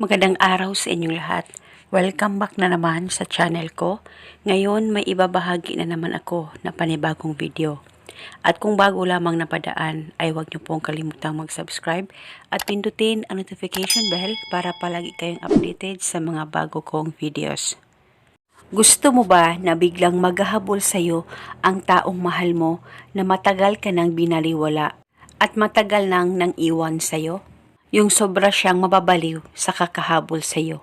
Magandang araw sa inyong lahat. Welcome back na naman sa channel ko. Ngayon may ibabahagi na naman ako na panibagong video. At kung bago lamang napadaan ay huwag niyo pong kalimutang mag-subscribe at pindutin ang notification bell para palagi kayong updated sa mga bago kong videos. Gusto mo ba na biglang maghahabol sa'yo ang taong mahal mo na matagal ka nang binaliwala at matagal nang nang iwan sa'yo? Yung sobra siyang mababaliw sa kakahabol sa'yo.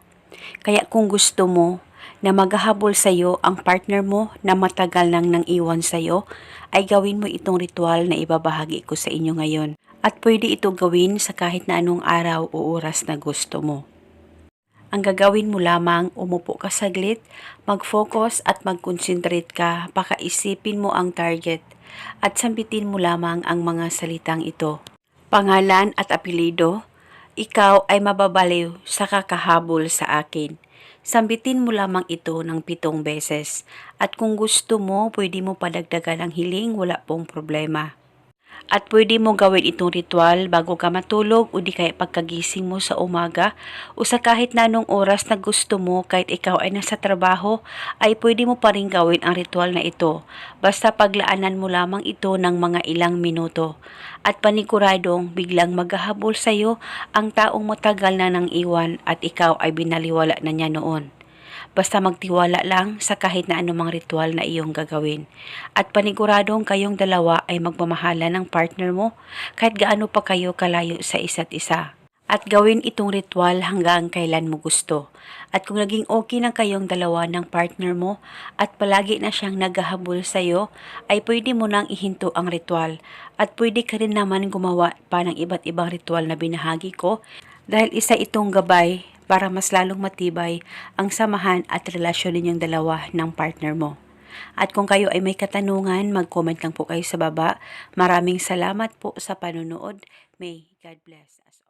Kaya kung gusto mo na maghahabol sa'yo ang partner mo na matagal nang nang iwan sa'yo, ay gawin mo itong ritual na ibabahagi ko sa inyo ngayon. At pwede ito gawin sa kahit na anong araw o oras na gusto mo. Ang gagawin mo lamang, umupo ka saglit, mag-focus at mag-concentrate ka, pakaisipin mo ang target at sambitin mo lamang ang mga salitang ito. Pangalan at apelido, ikaw ay mababaliw sa kakahabol sa akin. Sambitin mo lamang ito ng pitong beses at kung gusto mo, pwede mo padagdagan ang hiling, wala pong problema. At pwede mo gawin itong ritual bago ka matulog o di kaya pagkagising mo sa umaga o sa kahit na anong oras na gusto mo kahit ikaw ay nasa trabaho ay pwede mo pa rin gawin ang ritual na ito. Basta paglaanan mo lamang ito ng mga ilang minuto at paniguradong biglang maghahabol sa iyo ang taong matagal na nang iwan at ikaw ay binaliwala na niya noon. Basta magtiwala lang sa kahit na anumang ritual na iyong gagawin. At paniguradong kayong dalawa ay magmamahala ng partner mo kahit gaano pa kayo kalayo sa isa't isa. At gawin itong ritual hanggang kailan mo gusto. At kung naging okay na kayong dalawa ng partner mo at palagi na siyang naghahabol sa iyo, ay pwede mo nang ihinto ang ritual. At pwede ka rin naman gumawa pa ng iba't ibang ritual na binahagi ko dahil isa itong gabay para mas lalong matibay ang samahan at relasyon ninyong dalawa ng partner mo. At kung kayo ay may katanungan, mag-comment lang po kayo sa baba. Maraming salamat po sa panonood. May God bless us.